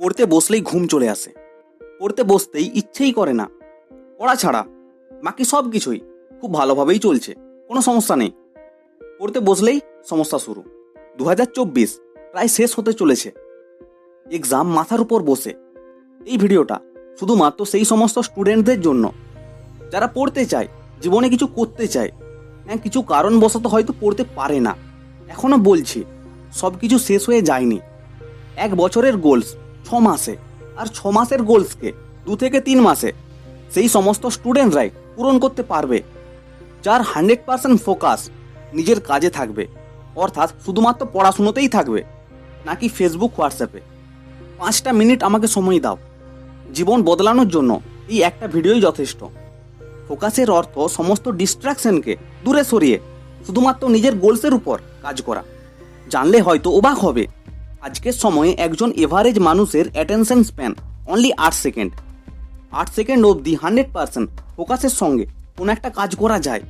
পড়তে বসলেই ঘুম চলে আসে। পড়তে বসতেই ইচ্ছেই করে না। পড়া ছাড়া বাকি সব কিছুই খুব ভালোভাবেই চলছে, কোনো সমস্যা নেই। পড়তে বসলেই সমস্যা শুরু। দু হাজার চব্বিশ প্রায় শেষ হতে চলেছে। এক্সাম মাথার উপর বসে। এই ভিডিওটা শুধুমাত্র সেই সমস্ত স্টুডেন্টদের জন্য। যারা পড়তে চায়, জীবনে কিছু করতে চায় হ্যাঁ কিছু কারণবশত হয়তো পড়তে পারে না। এখনও বলছি সব কিছু শেষ হয়ে যায়নি। এক বছরের গোলস ছ মাসে আর ছ মাসের গোলসকে দু থেকে তিন মাসে। সেই সমস্ত স্টুডেন্টরাই পূরণ করতে পারবে, যার হান্ড্রেড পার্সেন্ট ফোকাস নিজের কাজে থাকবে, অর্থাৎ শুধুমাত্র পড়াশুনোতেই থাকবে, নাকি ফেসবুক, হোয়াটসঅ্যাপে। পাঁচটা মিনিট আমাকে সময় দাও। জীবন বদলানোর জন্য এই একটা ভিডিওই যথেষ্ট। ফোকাসের অর্থ সমস্ত ডিস্ট্রাকশনকে দূরে সরিয়ে শুধুমাত্র নিজের গোলসের উপর কাজ করা। জানলে হয়তো অবাক হবে। আজকের সময়ে একজন এভারেজ মানুষের অ্যাটেনশন স্প্যান অনলি আট সেকেন্ড আট সেকেন্ড অবধি হান্ড্রেড পার্সেন্ট ফোকাসের সঙ্গে কোনো একটা কাজ করা যায়।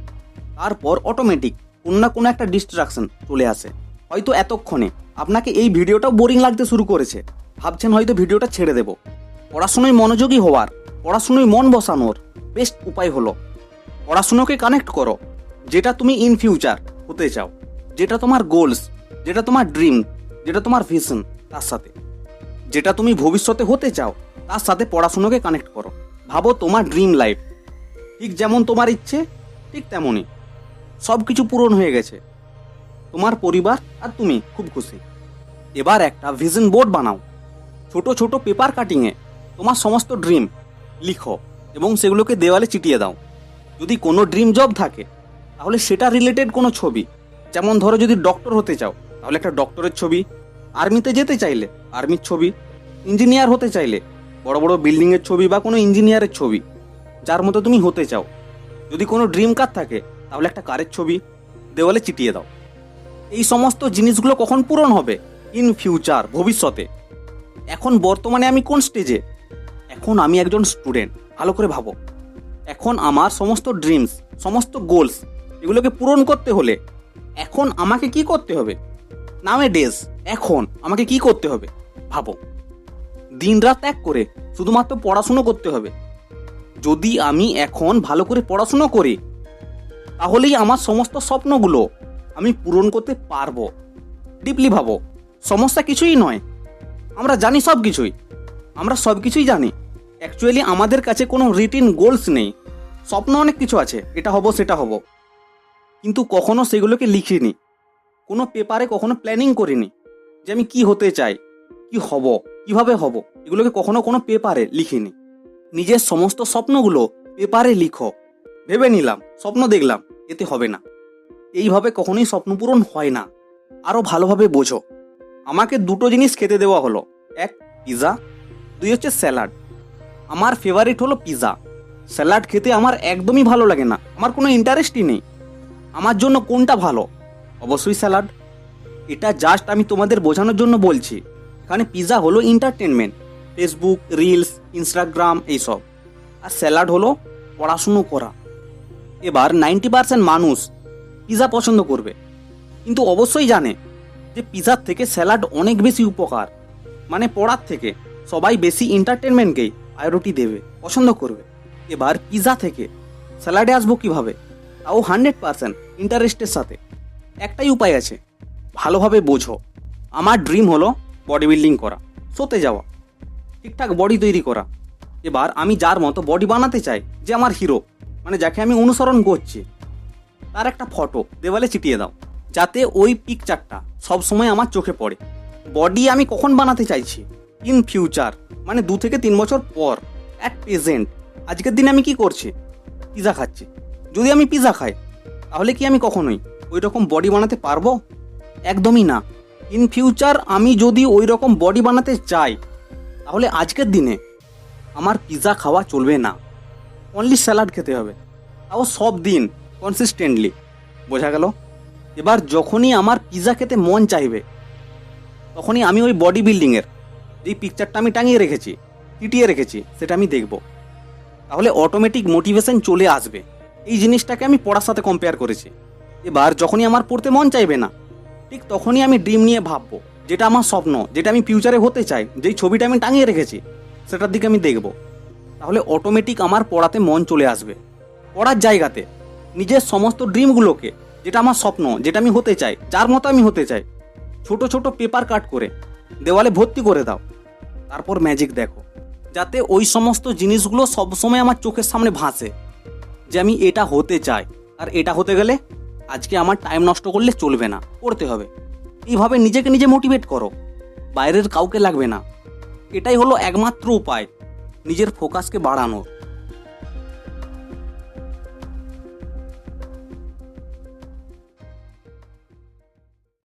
তারপর অটোমেটিক কোনো না কোনো একটা ডিস্ট্রাকশন চলে আসে। হয়তো এতক্ষণে আপনাকে এই ভিডিওটাও বোরিং লাগতে শুরু করেছে। ভাবছেন হয়তো ভিডিওটা ছেড়ে দেব। পড়াশুনোয় মনোযোগী হওয়ার, পড়াশুনোয় মন বসানোর বেস্ট উপায় হলো, পড়াশুনোকে কানেক্ট করো। যেটা তুমি ইন ফিউচার হতে চাও, যেটা তোমার গোলস যেটা তোমার ড্রিম যেটা তোমার ভিশন তার সাথে। যেটা তুমি ভবিষ্যতে হতে চাও, তার সাথে পড়াশুনোকে কানেক্ট করো। ভাবো তোমার ড্রিম লাইফ ঠিক যেমন তোমার ইচ্ছে, ঠিক তেমনই। সব কিছু পূরণ হয়ে গেছে। তোমার পরিবার আর তুমি খুব খুশি। এবার একটা ভিশন বোর্ড বানাও। ছোট ছোট পেপার কাটিংয়ে তোমার সমস্ত ড্রিম লিখো এবং সেগুলোকে দেওয়ালে চিটিয়ে দাও। যদি কোনো ড্রিম জব থাকে, তাহলে সেটা রিলেটেড কোনো ছবি। যেমন ধরো যদি ডক্টর হতে চাও তাহলে একটা ডক্টরের ছবি। আর্মিতে যেতে চাইলে, আর্মির ছবি। ইঞ্জিনিয়ার হতে চাইলে, বড় বড় বিল্ডিংয়ের ছবি বা কোনো ইঞ্জিনিয়ারের ছবি। যার মতো তুমি হতে চাও। যদি কোনো ড্রিম কার থাকে, তাহলে একটা কারের ছবি। দেওয়ালে চিটিয়ে দাও। এই সমস্ত জিনিসগুলো কখন পূরণ হবে? ইন ফিউচার, ভবিষ্যতে। এখন বর্তমানে আমি কোন স্টেজে? এখন আমি একজন স্টুডেন্ট। ভালো করে ভাবো। এখন আমার সমস্ত ড্রিমস, সমস্ত গোলস, এগুলোকে পূরণ করতে হলে এখন আমাকে কি করতে হবে? নামে ডেজ। এখন আমাকে কি করতে হবে? ভাবো। দিন রাত এক করে শুধুমাত্র পড়াশুনো করতে হবে। যদি আমি এখন ভালো করে পড়াশুনো করি, তাহলেই আমার সমস্ত স্বপ্নগুলো আমি পূরণ করতে পারব। ডিপলি ভাবো। সমস্যা কিছুই নয়। আমরা জানি সব কিছুই। আমরা সব কিছুই জানি। অ্যাকচুয়ালি আমাদের কাছে কোনো রিটিন গোলস নেই। স্বপ্ন অনেক কিছু আছে। এটা হব, সেটা হব। কিন্তু কখনো সেগুলোকে লিখিনি। কোনো পেপারে কখনো প্ল্যানিং করিনি যে আমি কি হতে চাই, কি হব, কীভাবে হব, এগুলোকে কখনো কোনো পেপারে লিখিনি। নিজের সমস্ত স্বপ্নগুলো পেপারে লিখো। ভেবে নিলাম, স্বপ্ন দেখলাম, এতে হবে না। এইভাবে কখনোই স্বপ্ন পূরণ হয় না। আরও ভালোভাবে বোঝো। আমাকে দুটো জিনিস খেতে দেওয়া হলো। এক পিৎজা দুই হচ্ছে স্যালাড আমার ফেভারিট হলো পিৎজা স্যালাড খেতে আমার একদমই ভালো লাগে না। আমার কোনো ইন্টারেস্টই নেই। আমার জন্য কোনটা ভালো? অবশ্যই স্যালাড। এটা জাস্ট আমি তোমাদের বোঝানোর জন্য বলছি। এখানে পিৎজা হলো এন্টারটেনমেন্ট ফেসবুক রিলস ইনস্টাগ্রাম এইসব। আর স্যালাড হলো পড়াশুনো করা। এবার নাইনটি পার্সেন্ট মানুষ পিৎজা পছন্দ করবে। কিন্তু অবশ্যই জানে যে পিৎজার থেকে স্যালাড অনেক বেশি উপকার। মানে পড়ার থেকে সবাই বেশি এন্টারটেনমেন্টকেই প্রায়োরিটি দেবে, পছন্দ করবে। এবার পিৎজা থেকে স্যালাডে আসব কীভাবে? তাও হান্ড্রেড পার্সেন্ট ইন্টারেস্টের সাথে। একটাই উপায় আছে। ভালোভাবে বোঝো। আমার ড্রিম হলো বডি বিল্ডিং করা শোতে যাওয়া, ঠিকঠাক বডি তৈরি করা। এবার আমি যার মতো বডি বানাতে চাই, যে আমার হিরো মানে যাকে আমি অনুসরণ করছি, তার একটা ফটো দেওয়ালে চিটিয়ে দাও, যাতে ওই পিকচারটা সবসময় আমার চোখে পড়ে। বডি আমি কখন বানাতে চাইছি? ইন ফিউচার মানে দু থেকে তিন বছর পর অ্যাট প্রেজেন্ট আজকের দিনে আমি কি করছি? পিৎজা খাচ্ছি। যদি আমি পিৎজা খাই, তাহলে কি আমি কখনোই ওই রকম বডি বানাতে পারব? একদমই না। ইন ফিউচার আমি যদি ওই রকম বডি বানাতে চাই, তাহলে আজকের দিনে আমার পিৎজা খাওয়া চলবে না। অনলি স্যালাড খেতে হবে। তাও সব দিন কনসিস্টেন্টলি বোঝা গেল? এবার যখনই আমার পিৎজা খেতে মন চাইবে, তখনই আমি ওই বডি বিল্ডিংয়ের যেই পিকচারটা আমি টাঙিয়ে রেখেছি, টিটিয়ে রেখেছি, সেটা আমি দেখব। তাহলে অটোমেটিক মোটিভেশন চলে আসবে। এই জিনিসটাকে আমি পড়ার সাথে কম্পেয়ার করেছি। এবার যখনই আমার পড়তে মন চাইবে না, ঠিক তখনই আমি ড্রিম নিয়ে ভাববো, যেটা আমার স্বপ্ন, যেটা আমি ফিউচারে হতে চাই, যেই ছবিটা আমি টাঙিয়ে রেখেছি, সেটার দিকে আমি দেখব। তাহলে অটোমেটিক আমার পড়াতে মন চলে আসবে। পড়ার জায়গাতে, নিজের সমস্ত ড্রিমগুলোকে যেটা আমার স্বপ্ন, যেটা আমি হতে চাই, যার মতো আমি হতে চাই, ছোট ছোট পেপার কাট করে, দেওয়ালে ভর্তি করে দাও। তারপর ম্যাজিক দেখো, যাতে ওই সমস্ত জিনিসগুলো সবসময় আমার চোখের সামনে ভাসে, যে আমি এটা হতে চাই। আর এটা হতে গেলে আজকে আমার টাইম নষ্ট করলে চলবে না, করতে হবে। এইভাবে নিজেকে নিজে মোটিভেট করো। বাইরের কাউকে লাগবে না। এটাই হলো একমাত্র উপায়। নিজের ফোকাসকে বাড়ানোর।